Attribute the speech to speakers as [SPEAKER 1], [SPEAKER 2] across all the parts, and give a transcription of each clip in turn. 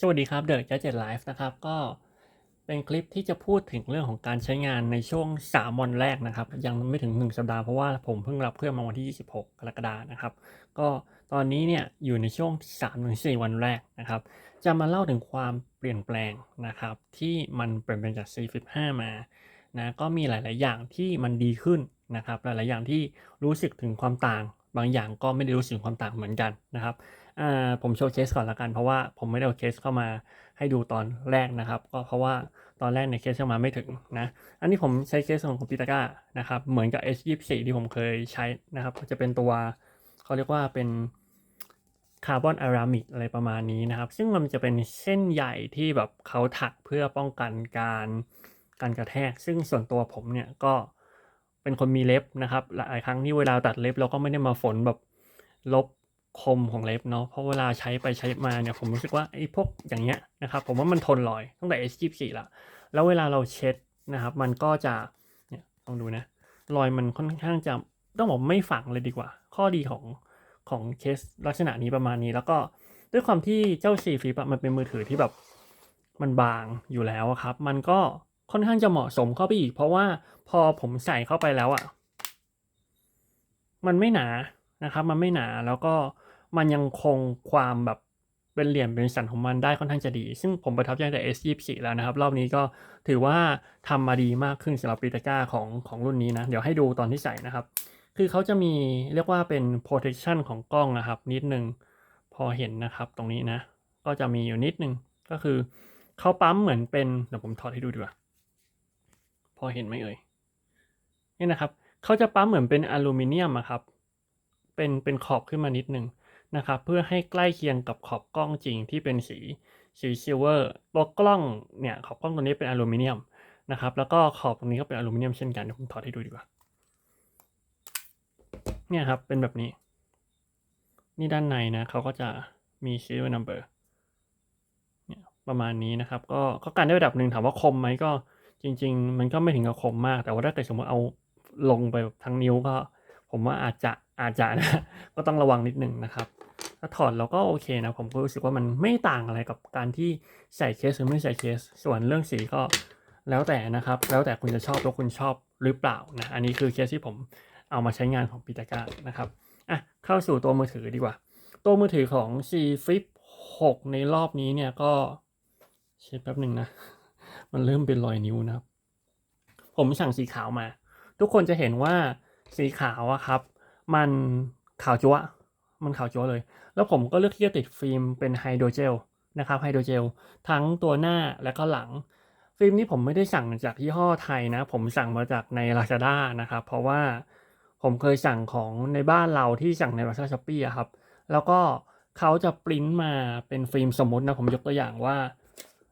[SPEAKER 1] สวัสดีครับเดอะจั d เจ็ดไลฟ์นะครับ ก็เป็นคลิปที่จะพูดถึงเรื่องของการใช้งานในช่วง 3 วันแรกนะครับ ยังไม่ถึง 1 สัปดาห์เพราะว่าผมเพิ่งรับเครื่องมาวันที่ 26 กรกฎานะครับ ก็ตอนนี้เนี่ยอยู่ในช่วง 3-4 วันแรกนะครับ จะมาเล่าถึงความเปลี่ยนแปลงนะครับ ที่มันเปลี่ยนแปลงจาก C Flip 5มานะก็มีหลาย ๆ อย่างที่มันดีขึ้นนะครับ หลาย ๆ อย่างที่รู้สึกถึงความต่าง บางอย่างก็ไม่ได้รู้สึกความต่างเหมือนกันนะครับ อ่าผมโชว์เคสก่อนละกัน เพราะว่าผมไม่ได้เอาเคสเข้ามาให้ดูตอนแรกนะครับ ก็เพราะว่าตอนแรกในเคสเข้ามาไม่ถึงนะอันนี้ผมใช้เคสของคอมพิวตาก้านะครับเหมือนกับ S24 ที่ผมเคยใช้นะครับจะเป็นตัวเขาเรียกว่าเป็นคาร์บอนอารามิกอะไรประมาณนี้นะครับ ซึ่งมันจะเป็นเส้นใหญ่ที่แบบเขาถักเพื่อป้องกันการการกระแทก ซึ่งส่วนตัวผมเนี่ยก็เป็นคนมีเล็บนะครับ หลายครั้งที่เวลาตัดเล็บเราก็ไม่ได้มาฝนแบบลบ คมของเล็บเนาะเพราะเวลาใช้ไปใช้มาเนี่ยผมรู้สึกว่าไอ้พวกอย่างเงี้ยนะครับผมว่ามันทนรอยตั้งแต่ S24 ละแล้วเวลาเราเช็ดนะครับ มันก็จะเนี่ยลองดูนะรอยมันค่อนข้างจะต้องบอกไม่ฝังเลยดีกว่า ข้อดีของของเคสลักษณะนี้ประมาณนี้ แล้วก็ด้วยความที่เจ้า C Flip อะมันเป็นมือถือที่แบบมันบางอยู่แล้วครับ มันก็ค่อนข้างจะเหมาะสมเข้าไปอีก เพราะว่าพอผมใส่เข้าไปแล้วอะมันไม่หนานะครับ มันไม่หนาแล้วก็ มันยังคงความแบบเป็นเหลี่ยมเป็นสันของมันได้ค่อนข้างจะดี ซึ่งผมประทับใจแต่ S24 แล้วนะครับ รอบนี้ก็ถือว่าทำมาดีมากขึ้นสำหรับปีตาก้าของของรุ่นนี้นะ เดี๋ยวให้ดูตอนที่ใส่นะครับ คือเขาจะมีเรียกว่าเป็น protection ของกล้องนะครับ นิดนึงพอเห็นนะครับตรงนี้นะ ก็จะมีอยู่นิดนึงก็คือเขาปั๊มเหมือนเป็นเดี๋ยวผมถอดให้ดูดีกว่าพอเห็นไหมเอ่ยนี่นะครับเขาจะปั๊มเหมือนเป็นอลูมิเนียมอะครับเป็นเป็นขอบขึ้นมานิดนึง นะครับเพื่อให้ใกล้เคียงกับขอบกล้องจริงที่เป็นสีสีซิลเวอร์ตัวกล้องเนี่ยขอบกล้องตัวนี้เป็นอลูมิเนียมนะครับแล้วก็ขอบตรงนี้ก็เป็นอลูมิเนียมเช่นกันเดี๋ยวผมถอดให้ดูดีกว่าเนี่ยครับเป็นแบบนี้ นี่ด้านในนะเขาก็จะมี serial number เนี่ยประมาณนี้นะครับ ก็ก็การได้ระดับหนึ่งถามว่าคมไหมก็จริง ๆ มันก็ไม่ถึงกับคมมาก แต่ว่าถ้าเกิดสมมติเอาลงไปแบบทั้งนิ้วก็ ผมว่าอาจจะ อาจจะนะก็ต้องระวังนิดหนึ่งนะครับ ถ้าถอดเราก็โอเคนะ ผมก็รู้สึกว่ามันไม่ต่างอะไรกับการที่ใส่เคสหรือไม่ใส่เคส ส่วนเรื่องสีก็แล้วแต่นะครับ แล้วแต่คุณจะชอบแล้วคุณชอบหรือเปล่านะ อันนี้คือเคสที่ผมเอามาใช้งานของปีตาก้านะครับ อะ เข้าสู่ตัวมือถือดีกว่า ตัวมือถือของ C Flip 6 ในรอบนี้เนี่ยก็เช็ดแป๊บหนึ่งนะ มันเริ่มเป็นรอยนิ้วนะครับ ผมสั่งสีขาวมา ทุกคนจะเห็นว่าสีขาวอะครับ มันขาวจั๊วะมันขาวจั๊วเลย แล้วผมก็เลือกที่จะติดฟิล์มเป็นไฮโดรเจลนะครับไฮโดรเจลทั้งตัวหน้าและก็หลัง ฟิล์มนี้ผมไม่ได้สั่งจากยี่ห้อไทยนะ ผมสั่งมาจากใน Lazada นะครับ เพราะว่าผมเคยสั่งของในบ้านเราที่สั่งใน Lazada Shopee อะครับ แล้วก็เขาจะปริ้นมาเป็นฟิล์มสมมตินะ ผมยกตัวอย่างว่า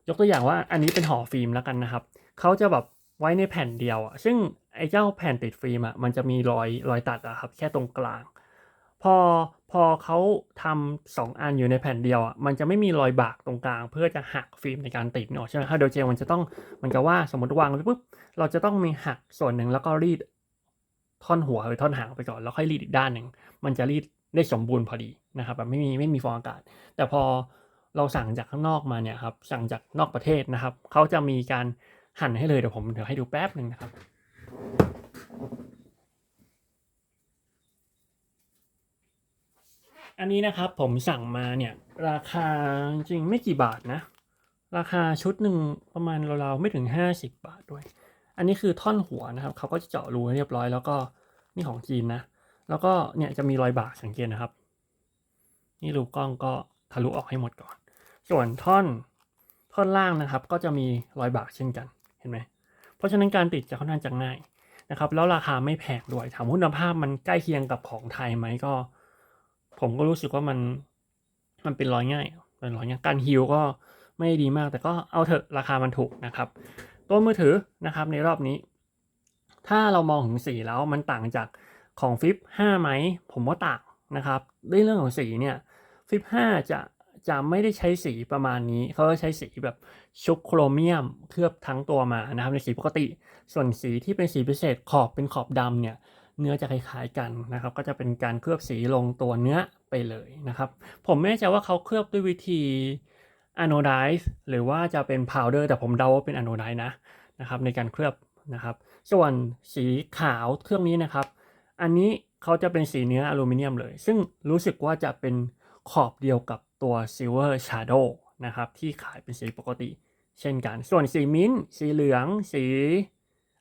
[SPEAKER 1] ยกตัวอย่างว่าอันนี้เป็นห่อฟิล์มแล้วกันนะครับ เขาจะแบบไว้ในแผ่นเดียวอะซึ่ง ไอ้เจ้าแผ่นติดฟิล์มอะมันจะมีรอยรอยตัดอะครับ แค่ตรงกลาง พอพอเขาทำสองอันอยู่ในแผ่นเดียวอะมันจะไม่มีรอยบากตรงกลาง เพื่อจะหักฟิล์มในการติดเนาะใช่ไหมถ้าโดยเจลมันจะต้องมันก็ว่าสมมติวางไว้ปุ๊บเราจะต้องมีหักส่วนหนึ่งแล้วก็รีดท่อนหัวหรือท่อนหางไปก่อนแล้วค่อยรีดอีกด้านหนึ่งมันจะรีดได้สมบูรณ์พอดีนะครับแบบไม่มีไม่มีฟองอากาศ แต่พอเราสั่งจากข้างนอกมาเนี่ยครับสั่งจากนอกประเทศนะครับเขาจะมีการหั่นให้เลยเดี๋ยวผมเดี๋ยวให้ดูแป๊บหนึ่งนะครับ อันนี้นะครับผมสั่งมาเนี่ย ราคาจริงไม่กี่บาทนะ ราคาชุดหนึ่งประมาณราวๆไม่ถึง 50 บาทด้วย อันนี้คือท่อนหัวนะครับเขาก็จะเจาะรูให้เรียบร้อยแล้วก็นี่ของจีนนะ แล้วก็เนี่ยจะมีรอยบากสังเกตนะครับ นี่รูกล้องก็ทะลุออกให้หมดก่อน ส่วนท่อนท่อนล่างนะครับ ก็จะมีรอยบากเช่นกันเห็นไหม เพราะฉะนั้นการติดจะค่อนข้างจะง่ายนะครับ แล้วราคาไม่แพงด้วย ถามคุณภาพมันใกล้เคียงกับของไทยไหมก็ ผมก็รู้สึกว่ามันมันเป็นรอยง่ายเป็นรอยง่ายการฮิวก็ไม่ดีมาก แต่ก็เอาเถอะราคามันถูกนะครับ ตัวมือถือนะครับในรอบนี้ ถ้าเรามองถึงสีแล้วมันต่างจากของฟิป5ไหมผมว่าต่างนะครับด้วยเรื่องของสีเนี่ยฟิป5จะ จะไม่ได้ใช้สีประมาณนี้ เขาจะใช้สีแบบชุบโครเมียมเคลือบทั้งตัวมานะครับในสีปกติ ส่วนสีที่เป็นสีพิเศษขอบเป็นขอบดำเนี่ยเนื้อจะคล้ายๆกันนะครับ ก็จะเป็นการเคลือบสีลงตัวเนื้อไปเลยนะครับ ผมไม่แน่ใจว่าเขาเคลือบด้วยวิธี anodize หรือว่าจะเป็น powder แต่ผมเดาว่าเป็น anodize นะนะครับในการเคลือบนะครับ ส่วนสีขาวเครื่องนี้นะครับ อันนี้เขาจะเป็นสีเนื้ออลูมิเนียมเลย ซึ่งรู้สึกว่าจะเป็นขอบเดียวกับ ตัว silver shadow นะครับที่ขายเป็นสีปกติ เช่นกัน ส่วนสีมิ้นสีเหลืองสี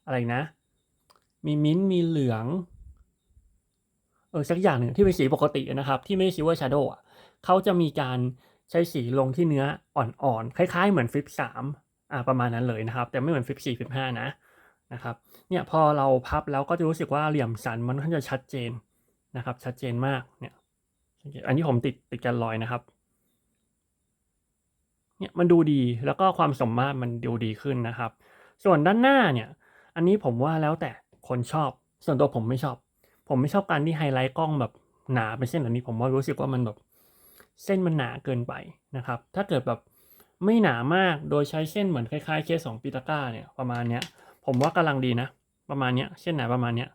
[SPEAKER 1] อะไรนะ มีมิ้นมีเหลืองเออสักอย่างหนึ่งที่เป็นสีปกตินะครับ ที่ไม่ใช่ silver shadow อะเขาจะมีการใช้สีลงที่เนื้ออ่อนๆ คล้ายๆ เหมือนฟิปสามอ่าประมาณนั้นเลยนะครับ แต่ไม่เหมือนฟิปสี่ฟิปห้านะนะครับเนี่ยพอเราพับแล้วก็จะรู้สึกว่าเหลี่ยมสันมันค่อนข้างจะชัดเจนนะครับ ชัดเจนมากเนี่ยอันนี้ผมติดติดกันรอยนะครับ เนี่ยมันดูดีแล้วก็ความสมมาตรมันดูดีขึ้นนะครับ ส่วนด้านหน้าเนี่ย อันนี้ผมว่าแล้วแต่คนชอบ ส่วนตัวผมไม่ชอบ ผมไม่ชอบการที่ไฮไลท์กล้องแบบหนาเป็นเส้นแบบนี้ผมว่ารู้สึกว่ามันแบบเส้นมันหนาเกินไปนะครับ ถ้าเกิดแบบไม่หนามากโดยใช้เส้นเหมือนคล้ายๆเคสสองปีตาก้าเนี่ยประมาณเนี้ย ผมว่ากำลังดีนะ ประมาณเนี้ยเส้นหนาประมาณเนี้ย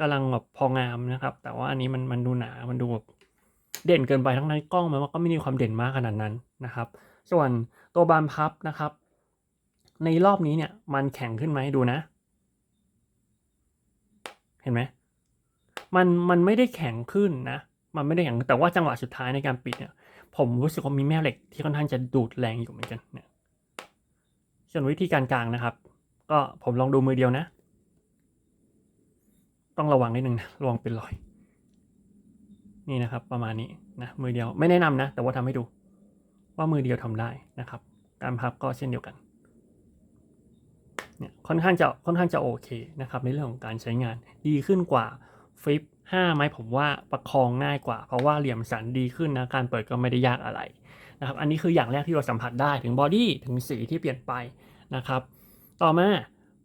[SPEAKER 1] กำลังแบบพองามนะครับ แต่ว่าอันนี้มันมันดูหนามันดูแบบเด่นเกินไปทั้งนั้นกล้องมันก็ไม่มีความเด่นมากขนาดนั้นนะครับ ส่วนตัวบานพับนะครับ ในรอบนี้เนี่ยมันแข็งขึ้นไหมดูนะ เห็นไหมมันมันไม่ได้แข็งขึ้นนะ มันไม่ได้แข็งแต่ว่าจังหวะสุดท้ายในการปิดเนี่ยผมรู้สึกว่ามีแม่เหล็กที่ค่อนข้างจะดูดแรงอยู่เหมือนกันเนี่ยส่วนวิธีการกลางนะครับ ก็ผมลองดูมือเดียวนะ ต้องระวังนิดนึงนะระวังเป็นรอย นี่นะครับ ประมาณนี้นะมือเดียวไม่แนะนำนะ แต่ว่าทำให้ดู ว่ามือเดียวทำได้นะครับ การพับก็เช่นเดียวกันเนี่ยค่อนข้างจะค่อนข้างจะโอเคนะครับในเรื่องของการใช้งานดีขึ้นกว่าฟิป5ไหมผมว่าประคองง่ายกว่า เพราะว่าเหลี่ยมสันดีขึ้นนะการเปิดก็ไม่ได้ยากอะไรนะครับอันนี้คืออย่างแรกที่เราสัมผัสได้ถึงบอดี้ถึงสีที่เปลี่ยนไปนะครับต่อมา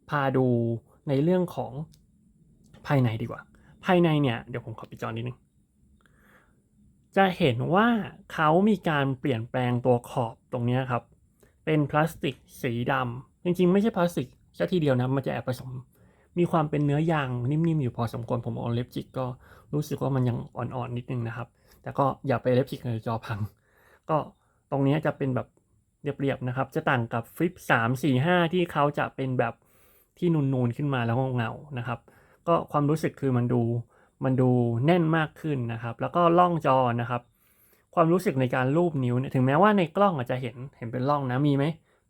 [SPEAKER 1] พาดูในเรื่องของภายในดีกว่า ภายในเนี่ยเดี๋ยวผมขอปิดจอนิดนึง จะเห็นว่าเขามีการเปลี่ยนแปลงตัวขอบตรงนี้ครับ เป็นพลาสติกสีดำจริงๆ ไม่ใช่พลาสติกซะทีเดียวนะมันจะแอบผสม มีความเป็นเนื้อยางนิ่มๆ อยู่พอสมควรผมเอาเล็บจิกก็รู้สึกว่ามันยังอ่อนๆนิดนึงนะครับ แต่ก็อย่าไปเล็บจิกในจอพัง ก็ตรงนี้จะเป็นแบบเรียบๆนะครับ จะต่างกับฟลิป3 4 5 ที่เขาจะเป็นแบบที่นูนๆขึ้นมาแล้วเงาๆนะครับ ก็ความรู้สึกคือมันดู มันดูแน่นมากขึ้นนะครับ แล้วก็ล่องจอนะครับ ความรู้สึกในการลูบนิ้วเนี่ยถึงแม้ว่าในกล้องอาจจะเห็นเห็นเป็นร่องนะมีไหม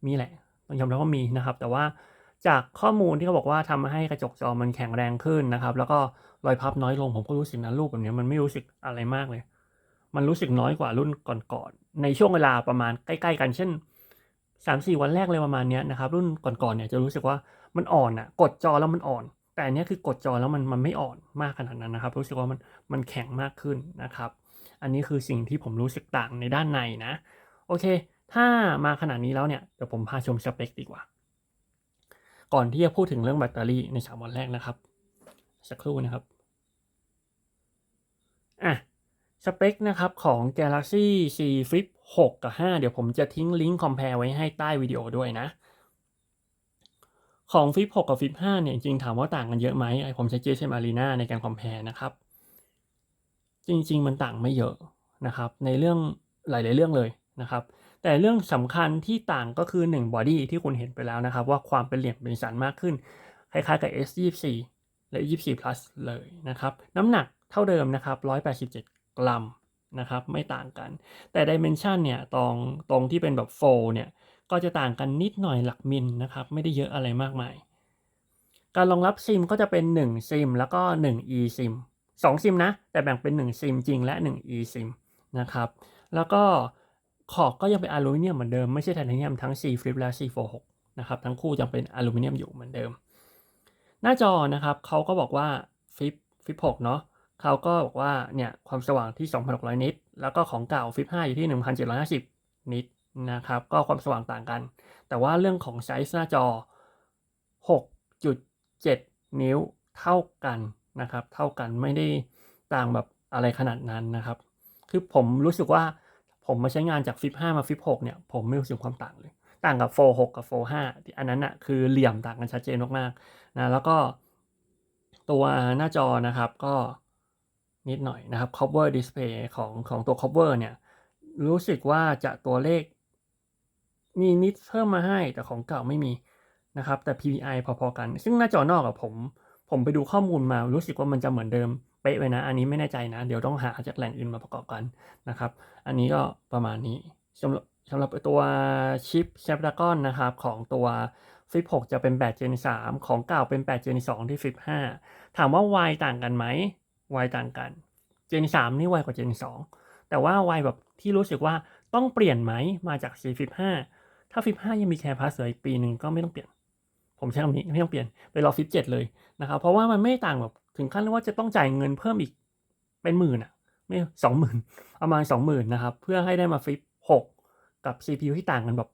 [SPEAKER 1] มีแหละต้องยอมรับว่ามีนะครับ แต่ว่าจากข้อมูลที่เขาบอกว่าทำให้กระจกจอมันแข็งแรงขึ้นนะครับ แล้วก็รอยพับน้อยลงผมก็รู้สึกนะรูปแบบนี้มันไม่รู้สึกอะไรมากเลย มันรู้สึกน้อยกว่ารุ่นก่อนๆในช่วงเวลาประมาณใกล้ๆกันเช่นสามสี่วันแรกเลยประมาณนี้นะครับ รุ่นก่อนๆเนี่ยจะรู้สึกว่ามันอ่อนอะ กดจอแล้วมันอ่อน แต่อันนี้คือกดจอแล้วมันมันไม่อ่อนมากขนาดนั้นนะครับ รู้สึกว่ามันมันแข็งมากขึ้นนะครับ อันนี้คือสิ่งที่ผมรู้สึกต่างในด้านในนะ โอเค ถ้ามาขนาดนี้แล้วเนี่ยเดี๋ยวผมพาชมสเปคดีกว่า ก่อนที่จะพูดถึงเรื่องแบตเตอรี่ในสามวันแรกนะครับ สักครู่นะครับอะสเปคนะครับของ Galaxy C Flip 6 กับ 5 เดี๋ยวผมจะทิ้งลิงก์คอมเพลไว้ให้ใต้วิดีโอด้วยนะ ของ Flip 6กับ Flip 5เนี่ยจริงๆถามว่าต่างกันเยอะไหมผมใช้ GSM Arena ในการคอมเพลนะครับ จริง ๆ มันต่างไม่เยอะนะครับ ในเรื่องหลาย ๆ เรื่องเลยนะครับ แต่เรื่องสำคัญที่ต่างก็คือ1 body ที่คุณเห็นไปแล้วนะครับ ว่าความเป็นเหลี่ยมเป็นสันมากขึ้น คล้ายๆกับ S24 และ 24 plus เลยนะครับ น้ำหนักเท่าเดิมนะครับ 187 กรัมนะครับ ไม่ต่างกัน แต่ dimension เนี่ยตรงตรงที่เป็นแบบ fold เนี่ย ก็จะต่างกันนิดหน่อยหลักมิลนะครับ ไม่ได้เยอะอะไรมากมาย การรองรับซิมก็จะเป็น 1 ซิม แล้วก็ 1 e ซิม2ซิมนะ แต่แบ่งเป็น 1 ซิมจริงและ 1 e ซิมนะครับ แล้วก็ขอบก็ยังเป็นอลูมิเนียมเหมือนเดิม ไม่ใช่ไทเทเนียมทั้ง C Flip และ C Fold 6นะครับ ทั้งคู่ยังเป็นอลูมิเนียมอยู่เหมือนเดิม หน้าจอนะครับเขาก็บอกว่า Flip Flip 6เนาะเขาก็บอกว่าเนี่ยความสว่างที่ 2,600 นิต แล้วก็ของเก่า Flip 5อยู่ที่ 1,750 นิต นะครับ ก็ความสว่างต่างกัน แต่ว่าเรื่องของไซส์หน้าจอ 6.7 นิ้วเท่ากันนะครับ เท่ากันไม่ได้ต่างแบบอะไรขนาดนั้นนะครับ คือผมรู้สึกว่าผมมาใช้งานจาก Flip 5มา Flip 6เนี่ย ผมไม่รู้สึกความต่างเลย ต่างกับ Fold 6กับ Fold 5อันนั้นอะคือเหลี่ยมต่างกันชัดเจนมากๆนะแล้วก็ตัวหน้าจอนะครับก็นิดหน่อยนะครับ cover display ของของตัว cover เนี่ย รู้สึกว่าจะตัวเลข มีนิดเพิ่มมาให้แต่ของเก่าไม่มีนะครับ แต่ PPI พอๆกัน ซึ่งหน้าจอนอกกับผม ผมไปดูข้อมูลมารู้สึกว่ามันจะเหมือนเดิมเป๊ะเลยนะ อันนี้ไม่แน่ใจนะ เดี๋ยวต้องหาจากแหล่งอื่นมาประกอบกันนะครับ อันนี้ก็ประมาณนี้สำหรับสำหรับตัวชิป Snapdragon นะครับ ของตัวฟิป6จะเป็น8 Gen 3 ของเก่าเป็น8 Gen 2 ที่ 15 ถามว่า Y ต่างกันไหม Y ต่างกัน Gen 3 นี่ Y กว่า Gen 2 แต่ว่า Y แบบที่รู้สึกว่าต้องเปลี่ยนไหมมาจาก C15 ถ้าฟิปห้ายังมีแคร์พาสเหลืออีกปีหนึ่งก็ไม่ต้องเปลี่ยน ผมใช้คำนี้ไม่ต้องเปลี่ยนไปรอฟิปเจ็ดเลยนะครับ เพราะว่ามันไม่ต่างแบบถึงขั้นว่าจะต้องจ่ายเงินเพิ่มอีกเป็นหมื่นอะไม่สองหมื่นประมาณสองหมื่นนะครับ เพื่อให้ได้มาฟิปหกกับ CPU ที่ต่างกันแบบ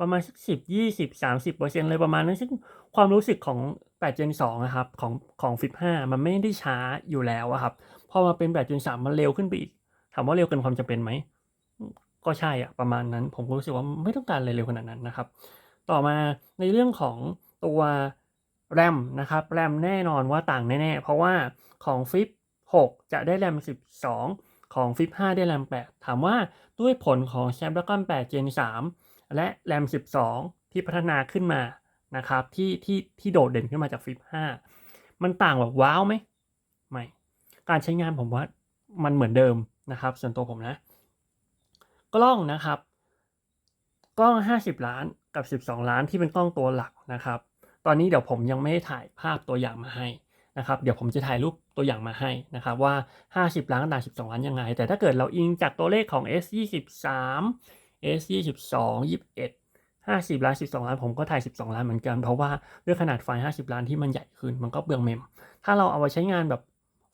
[SPEAKER 1] ประมาณสักสิบยี่สิบสามสิบเปอร์เซ็นต์เลยประมาณนั้นซึ่งความรู้สึกของแปดเจนสองนะครับของของฟิปห้ามันไม่ได้ช้าอยู่แล้วครับ พอมาเป็นแปดเจนสามมันเร็วขึ้นไปอีก ถามว่าเร็วเกินความจำเป็นไหม ก็ใช่อะประมาณนั้น ผมก็รู้สึกว่าไม่ต้องการอะไรเร็วขนาดนั้นนะครับ ต่อมาในเรื่องของตัว RAM นะครับ RAM แน่นอนว่าต่างแน่ๆ เพราะว่าของ Flip 6จะได้ RAM 12 ของ Flip 5ได้ RAM 8ถามว่าด้วยผลของ Snapdragon 8 Gen 3 และ RAM 12 ที่พัฒนาขึ้นมานะครับที่ที่ที่โดดเด่นขึ้นมาจาก Flip 5มันต่างแบบว้าวไหมไม่ การใช้งานผมว่ามันเหมือนเดิมนะครับ ส่วนตัวผมนะ กล้องนะครับ กล้อง 50 ล้านกับ 12 ล้านที่เป็นกล้องตัวหลักนะครับ ตอนนี้เดี๋ยวผมยังไม่ได้ถ่ายภาพตัวอย่างมาให้นะครับ เดี๋ยวผมจะถ่ายรูปตัวอย่างมาให้นะครับว่า 50 ล้านกับต่าง12 ล้านยังไง แต่ถ้าเกิดเราอิงจากตัวเลขของ S23 S22 21 50 ล้าน 12 ล้าน ผมก็ถ่าย 12 ล้านเหมือนกัน เพราะว่าด้วยขนาดไฟล์ 50 ล้านที่มันใหญ่ขึ้น มันก็เปลืองเมม ถ้าเราเอาไปใช้งานแบบ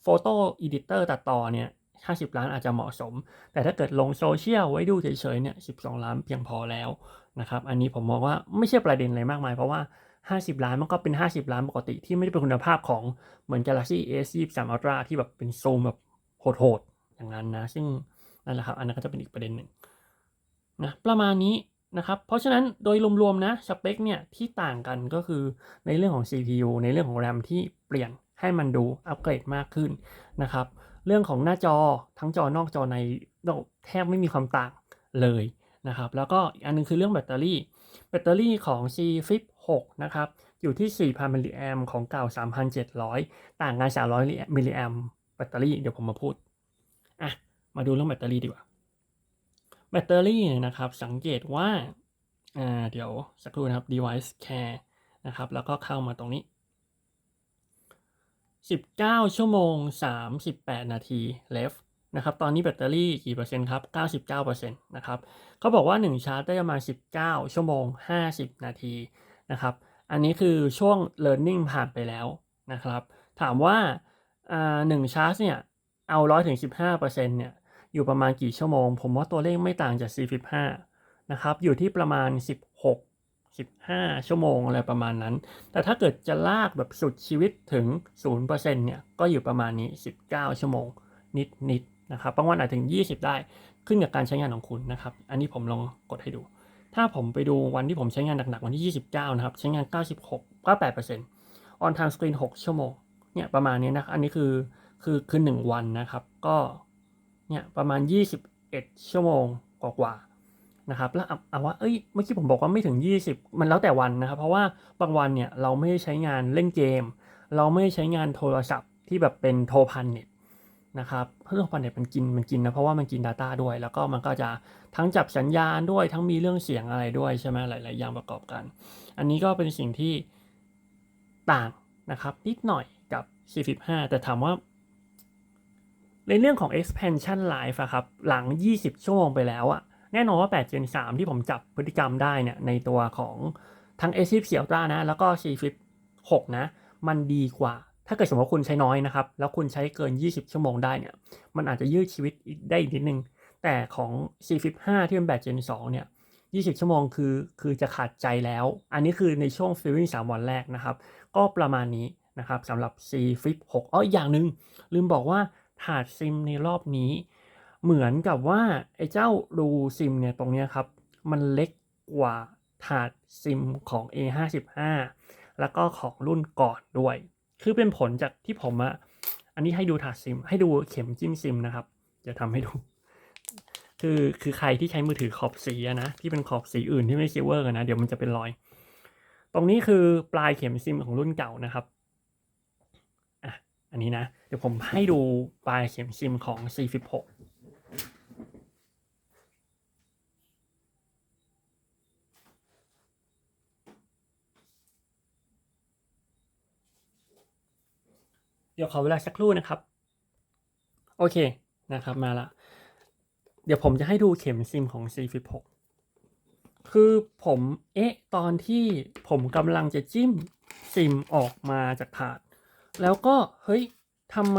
[SPEAKER 1] โฟโต้อีดิเตอร์ตัดต่อเนี่ย 50 ล้านอาจจะเหมาะสม แต่ถ้าเกิดลงโซเชียลไว้ดูเฉยๆเนี่ย12 ล้านเพียงพอแล้วนะครับ อันนี้ผมมองว่าไม่ใช่ประเด็นอะไรมากมายเพราะว่า 50 ล้านมันก็เป็น 50 ล้านปกติที่ไม่ได้เป็นคุณภาพของเหมือน Galaxy S 23 Ultra ที่แบบเป็นซูมแบบโหดๆอย่างนั้นนะ ซึ่งนั่นแหละครับ อันนั้นก็จะเป็นอีกประเด็นหนึ่งนะประมาณนี้นะครับ เพราะฉะนั้นโดยรวมๆนะสเปคเนี่ยที่ต่างกันก็คือในเรื่องของ CPU ในเรื่องของ RAM ที่เปลี่ยนให้มันดูอัปเกรดมากขึ้นนะครับ เรื่องของหน้าจอทั้งจอนอกจอในแทบไม่มีความต่างเลยนะครับ แล้วก็อีกอันนึงคือเรื่องแบตเตอรี่ แบตเตอรี่ของ C Flip 6 นะครับ อยู่ที่ 4,000 มิลลิแอมของเก่า 3,700 ต่างกัน 300 มิลลิแอมแบตเตอรี่เดี๋ยวผมมาพูด อะ มาดูเรื่องแบตเตอรี่ดีกว่า แบตเตอรี่นะครับ สังเกตว่า อ่า เดี๋ยวสักครู่นะครับ device care นะครับ แล้วก็เข้ามาตรงนี้ 19 ชั่วโมง 38 นาที left นะครับ ตอนนี้แบตเตอรี่กี่เปอร์เซ็นต์ครับ 99%นะครับ เขาบอกว่า 1 ชาร์จได้ประมาณ 19 ชั่วโมง 50 นาทีนะครับ อันนี้คือช่วง learning ผ่านไปแล้วนะครับ ถามว่าหนึ่งชาร์จเนี่ย เอา 100ถึง15%เนี่ย อยู่ประมาณกี่ชั่วโมง ผมว่าตัวเลขไม่ต่างจาก C15 นะครับ อยู่ที่ประมาณ 16 15 ชั่วโมงอะไรประมาณนั้น แต่ถ้าเกิดจะลากแบบสุดชีวิตถึง 0%เนี่ย ก็อยู่ประมาณนี้ 19 ชั่วโมง นิดๆนะครับบางวันอาจถึง 20 ได้ ขึ้นกับการใช้งานของคุณนะครับ อันนี้ผมลองกดให้ดู ถ้าผมไปดูวันที่ผมใช้งานหนักๆ วันที่ 29 นะครับ ใช้งาน 96 98% on time screen 6 ชั่วโมง เนี่ยประมาณนี้นะ อันนี้คือคือคือ 1 วันนะครับ ก็ เนี่ยประมาณ 21 ชั่วโมงกว่าๆ นะครับแล้วเอาว่าเอ้ยเมื่อกี้ผมบอกว่าไม่ถึง 20 มันแล้วแต่วันนะครับ เพราะว่าบางวันเนี่ยเราไม่ได้ใช้งานเล่นเกม เราไม่ได้ใช้งานโทรศัพท์ที่แบบเป็นโทรพันเน็ตนะครับเพรื่องพันเนี่ยมันกินมันกินนะเพราะว่ามันกิน Data ด้วย แล้วก็มันก็จะทั้งจับสัญญาณด้วยทั้งมีเรื่องเสียงอะไรด้วยใช่ไหมหลาย ๆ อย่างประกอบกัน อันนี้ก็เป็นสิ่งที่ต่างนะครับนิดหน่อยกับ C15 แต่ถามว่าในเรื่องของ expansion life อะครับ หลัง 20 ชั่วโมงไปแล้วอะ แน่นอนว่า8 Gen 3 ที่ผมจับพฤติกรรมได้เนี่ยในตัวของทั้ง S24 Ultra นะ แล้วก็ C Flip 6นะ มันดีกว่า ถ้าเกิดสมมติว่าคุณใช้น้อยนะครับ แล้วคุณใช้เกิน 20 ชั่วโมงได้เนี่ย มันอาจจะยืดชีวิตได้อีกนิดนึง แต่ของ C Flip 5ที่เป็นแบบ Gen 2 เนี่ย20 ชั่วโมงคือคือจะขาดใจแล้ว อันนี้คือในช่วงฟิลลิ่ง3วันแรกนะครับ ก็ประมาณนี้นะครับสำหรับ C Flip 6อ๋ออีกอย่างหนึ่งลืมบอกว่าถาดซิมในรอบนี้ เหมือนกับว่าไอ้เจ้ารูซิมเนี่ยตรงนี้ครับ มันเล็กกว่าถาดซิมของ A55 แล้วก็ของรุ่นก่อนด้วย คือเป็นผลจากที่ผมอะอันนี้ให้ดูถาดซิม ให้ดูเข็มจิ้มซิมนะครับ จะทำให้ดู คือคือใครที่ใช้มือถือขอบสีนะ ที่เป็นขอบสีอื่นที่ไม่ซิลเวอร์นนะเดี๋ยวมันจะเป็นรอย ตรงนี้คือปลายเข็มซิมของรุ่นเก่านะครับอะอันนี้นะ เดี๋ยวผมให้ดูปลายเข็มซิมของ C16 เดี๋ยวขอเวลาสักครู่นะครับ โอเคนะครับมาละเดี๋ยวผมจะให้ดูเข็มซิมของ C16 คือผมเอ๊ะตอนที่ผมกำลังจะจิ้มซิมออกมาจากถาด แล้วก็เฮ้ยทำไม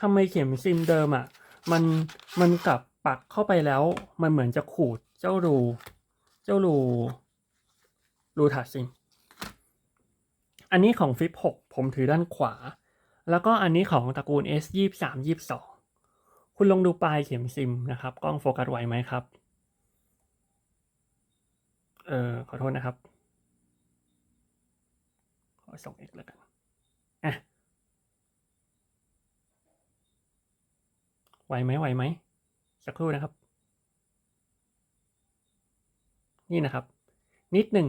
[SPEAKER 1] ทำไมเข็มซิมเดิมอะ่ะมันมันกลับปักเข้าไปแล้ว มันเหมือนจะขูดเจ้ารู เจ้ารูรูถาดซิม อันนี้ของฟิป6ผมถือด้านขวา แล้วก็อันนี้ของตระกูล S 2 3 22 คุณลองดูปลายเข็มซิมนะครับ กล้องโฟกัสไวไหมครับ เออขอโทษนะครับ ขอส่งเอกแล้วกันอะไหวไหมไหวไหมสักครู่นะครับ นี่นะครับ นิดหนึ่ง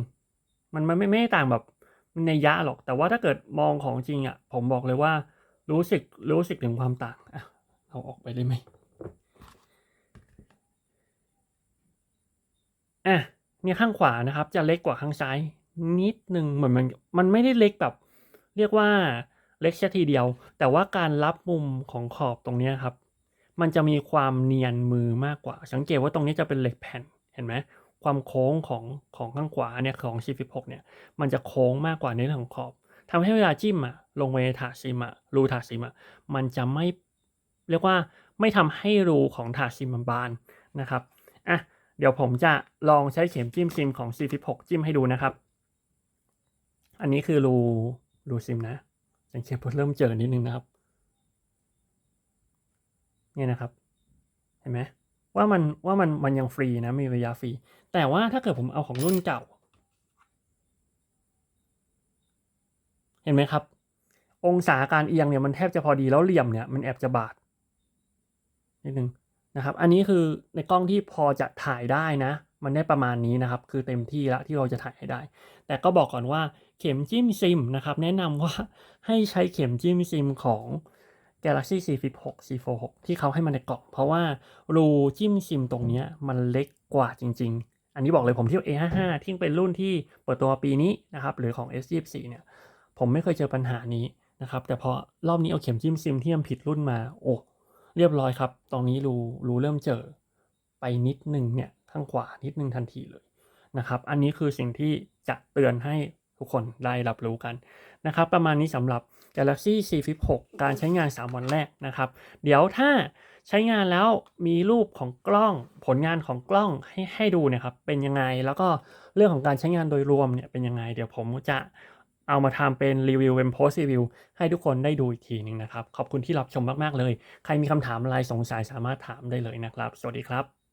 [SPEAKER 1] มันมันไม่ไม่ต่างแบบ ในยะหรอก แต่ว่าถ้าเกิดมองของจริงอะ ผมบอกเลยว่า รู้สึกรู้สึกถึงความต่างอะเอาออกไปเลยไหมอะเนี่ยข้างขวานะครับ จะเล็กกว่าข้างซ้าย นิดหนึ่งเหมือนมันมันไม่ได้เล็กแบบ เรียกว่าเล็กแค่ทีเดียว แต่ว่าการรับมุมของขอบตรงนี้ครับ มันจะมีความเนียนมือมากกว่า สังเกตว่าตรงนี้จะเป็นเหล็กแผ่นเห็นไหม ความโค้งของของข้างขวาเนี่ยของ C16 เนี่ยมันจะโค้งมากกว่าในเรื่องของขอบทำให้เวลาจิ้มอะลงไปในถาดซิมอะรูถาดซิมอะมันจะไม่เรียกว่าไม่ทำให้รูของถาดซิมมันบานนะครับอะเดี๋ยวผมจะลองใช้เข็มจิ้มซิมของ C16 จิ้มให้ดูนะครับ อันนี้คือรูรูซิมนะสังเกตพอเริ่มเจอนิดนึงนะครับ เนี่ยนะครับ เห็นไหมว่ามันว่ามันมันยังฟรีนะมีระยะฟรี แต่ว่าถ้าเกิดผมเอาของรุ่นเก่า เห็นไหมครับ องศาการเอียงเนี่ยมันแทบจะพอดีแล้วเหลี่ยมเนี่ยมันแอบจะบาดนิดนึงนะครับ อันนี้คือในกล้องที่พอจะถ่ายได้นะ มันได้ประมาณนี้นะครับ คือเต็มที่ล้วที่เราจะถ่ายให้ได้ แต่ก็บอกก่อนว่าเข็มจิ้มซิมนะครับ แนะนำว่าให้ใช้เข็มจิ้มซิมของ Galaxy C Flip 6 C Fold 6ที่เขาให้มาในกล่อง เพราะว่ารูจิ้มซิมตรงนี้มันเล็กกว่าจริง อันนี้บอกเลยผมเที่ยว A55 ที่เป็นรุ่นที่เปิดตัวปีนี้นะครับหรือของ S24 เนี่ยผมไม่เคยเจอปัญหานี้นะครับ แต่พอรอบนี้เอาเข็มจิ้มซิมที่มันผิดรุ่นมาโอ้เรียบร้อยครับ ตรงนี้รูรูเริ่มเจอไปนิดนึงเนี่ยข้างขวานิดนึงทันทีเลยนะครับ อันนี้คือสิ่งที่จะเตือนให้ทุกคนได้รับรู้กันนะครับ ประมาณนี้สำหรับ Galaxy C Flip 6 การใช้งาน 3 วันแรกนะครับ เดี๋ยวถ้า ใช้งานแล้วมีรูปของกล้องผลงานของกล้องให้ให้ดูนะครับ เป็นยังไงแล้วก็เรื่องของการใช้งานโดยรวมเนี่ยเป็นยังไง เดี๋ยวผมจะเอามาทำเป็นรีวิวเป็นโพสต์รีวิวให้ทุกคนได้ดูอีกทีหนึ่งนะครับ ขอบคุณที่รับชมมาก ๆ เลย ใครมีคำถามอะไรสงสัยสามารถถามได้เลยนะครับ สวัสดีครับ